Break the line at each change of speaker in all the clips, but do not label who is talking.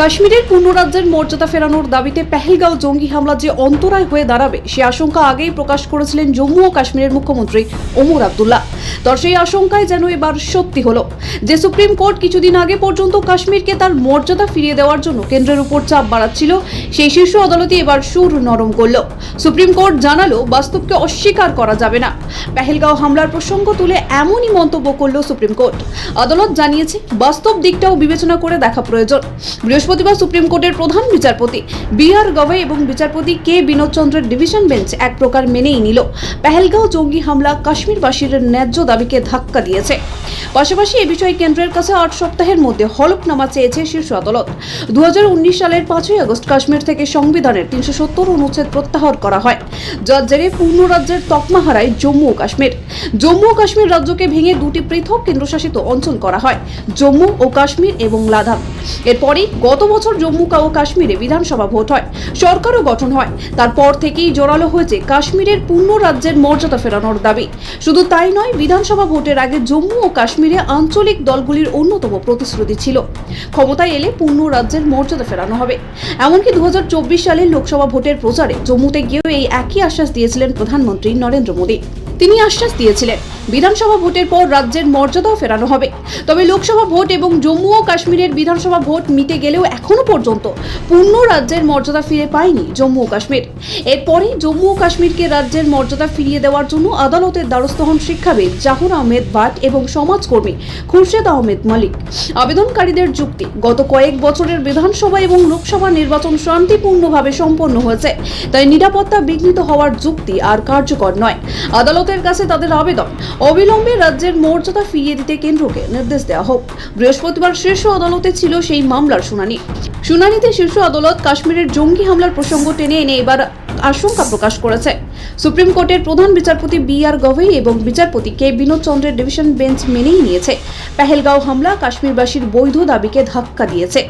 কাশ্মীরের পূর্ণ রাজ্যের মর্যাদা ফেরানোর দাবিতে পেহেলগাঁও জঙ্গি হামলা যে অন্তরায় হয়ে দাঁড়াবে, সে আশঙ্কা আগেই প্রকাশ করেছিলেন জম্মু ও কাশ্মীরের মুখ্যমন্ত্রী ওমর আবদুল্লাহ। তার সেই আশঙ্কায় যেন এবার সত্যি হলো। যে সুপ্রিম কোর্ট কিছুদিন আগে পর্যন্ত কাশ্মীরকে তার মর্যাদা ফিরিয়ে দেওয়ার জন্য কেন্দ্রের উপর চাপ বাড়াচ্ছিল, সেই শীর্ষ আদালতই এবার সুর নরম করল। সুপ্রিম কোর্ট জানালো, বাস্তবকে অস্বীকার করা যাবে না। পেহেলগাঁও হামলার প্রসঙ্গ তুলে এমনই মন্তব্য করল সুপ্রিম কোর্ট। আদালত জানিয়েছে, বাস্তব দিকটাও বিবেচনা করে দেখা প্রয়োজন। বৃহস্পতিবার সুপ্রিম কোর্টের প্রধান বিচারপতি বি আর গভাই এবং বিচারপতি কে বিনোদ চন্দ্রের ডিভিশন বেঞ্চ এক প্রকার মেনেই নিল। পেহেলগাঁও জঙ্গি হামলা কাশ্মীরবাসীর ন্যায্য দাবিকে ধাক্কা দিয়েছে। পাশাপাশি এ বিষয়ে কেন্দ্রের কাছে আট সপ্তাহের মধ্যে হলফনামা চেয়েছে শীর্ষ আদালত। দু সালের পাঁচই আগস্ট কাশ্মীর থেকে সংবিধানের তিনশো সত্তর অনুচ্ছেদ প্রত্যাহার করা হয়, যার জেরে পূর্ণ রাজ্যের তকমা হারায় জম্মু ও কাশ্মীর। জম্মু ও কাশ্মীর রাজ্যকে ভেঙে দুটি পৃথক কেন্দ্রশাসিত অঞ্চল করা হয়, জম্মু ও কাশ্মীর এবং লাদাখ। এরপরই গত বছর জম্মু ও কাশ্মীরে বিধানসভা ভোট হয়, সরকারও গঠন হয়। তারপর থেকেই জোরালো হয়েছে কাশ্মীরের পূর্ণ রাজ্যের মর্যাদা ফেরানোর দাবি। শুধু তাই নয়, বিধানসভা ভোটের আগে জম্মু ও কাশ্মীরে আঞ্চলিক দলগুলির অন্যতম প্রতিশ্রুতি ছিল। ক্ষমতায় এলে পূর্ণ রাজ্যের মর্যাদা ফেরানো হবে। এমনকি দু হাজার চব্বিশ সালের লোকসভা ভোটের প্রচারে জম্মুতে গিয়েও এই একই আশ্বাস দিয়েছিলেন প্রধানমন্ত্রী নরেন্দ্র মোদী। তিনি আশ্বাস দিয়েছিলেন। বিধানসভা ভোটের পর রাজ্যের মর্যাদাও ফেরানো হবে। তবে লোকসভা ভোট এবং জম্মু ও কাশ্মীরের বিধানসভা ভোট মিটে গেলেও এখনও পর্যন্ত পূর্ণ রাজ্যের মর্যাদা ফিরে পায়নি জম্মু ও কাশ্মীর। এরপরে জম্মু ও কাশ্মীরকে রাজ্যের মর্যাদা ফিরিয়ে দেওয়ার জন্য আদালতের দ্বারস্থ হন শিক্ষাবিদ জাহুর আহমেদ ভাট এবং সমাজকর্মী খুরশেদ আহমেদ মালিক। আবেদনকারীদের যুক্তি, গত কয়েক বছরের বিধানসভা এবং লোকসভা নির্বাচন শান্তিপূর্ণভাবে সম্পন্ন হয়েছে, তাই নিরাপত্তা বিঘ্নিত হওয়ার যুক্তি আর কার্যকর নয়। আদালতের কাছে তাদের আবেদন। অবিলম্বে রাজ্যের মর্যাদা ফিরিয়ে দিতে কেন্দ্রকে নির্দেশ দেওয়া হোক। বৃহস্পতিবার শীর্ষ আদালতে ছিল সেই মামলার শুনানি। শুনানিতে শীর্ষ আদালত কাশ্মীরের জঙ্গি হামলার প্রসঙ্গ টেনে এনে এবার আশঙ্কা প্রকাশ করেছে। সুপ্রিম কোর্টের প্রধান বিচারপতি বি আর গভৈ এবং বিচারপতি কে বিনোদ চন্দ্রের ডিভিশন বেঞ্চ মেনেই নিয়েছে। পেহেলগাঁও হামলা কাশ্মীরবাসীর বৈধ দাবিকে ধাক্কা দিয়েছে।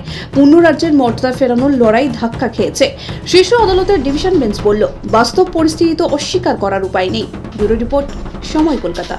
রাজ্যের মর্যাদা ফেরানোর লড়াই ধাক্কা খেয়েছে। শীর্ষ আদালতের ডিভিশন বেঞ্চ বলল, বাস্তব পরিস্থিতি তো অস্বীকার করার উপায় নেই। ব্যুরো রিপোর্ট সময় কলকাতা।